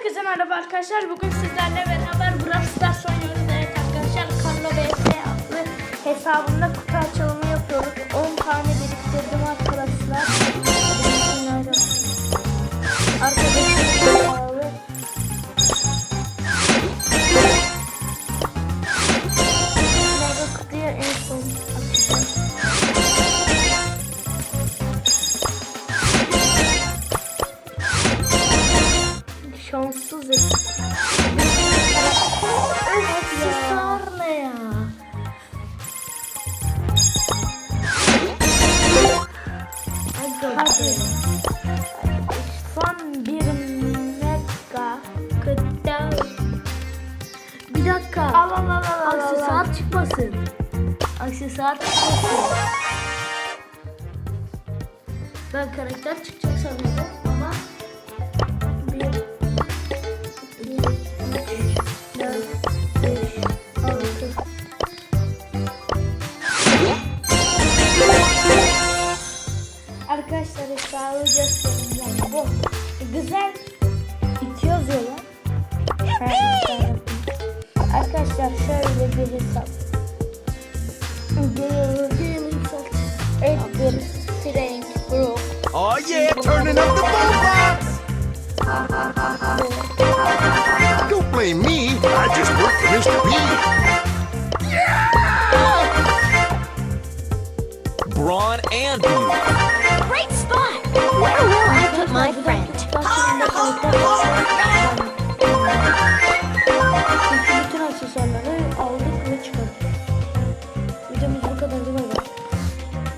Herkese merhaba arkadaşlar. Bugün sizlerle beraber Brawl Stars oynuyoruz. Evet arkadaşlar Carlo BS adlı hesabında kutu açılımı yapıyoruz. 10 tane biriktirdim arkadaşlar. Şanssız herif. Aksesuar ne ya? Hadi. Son bir mega kıta. Bir dakika. Al al al. al. Aksesuar çıkmasın. Aksesuar çıkmasın. Ben karakter çıkacak sanıyordum ama Hesabı göstereceğim. Bu güzel iki yazıyorlar. Arkadaşlar şöyle bir hesap. Edgar, Frank, Brook, Oh yeah, turning up the boombox. Don't blame me. I just work for Mr. B. candy. Great spot! Where will I put my friend?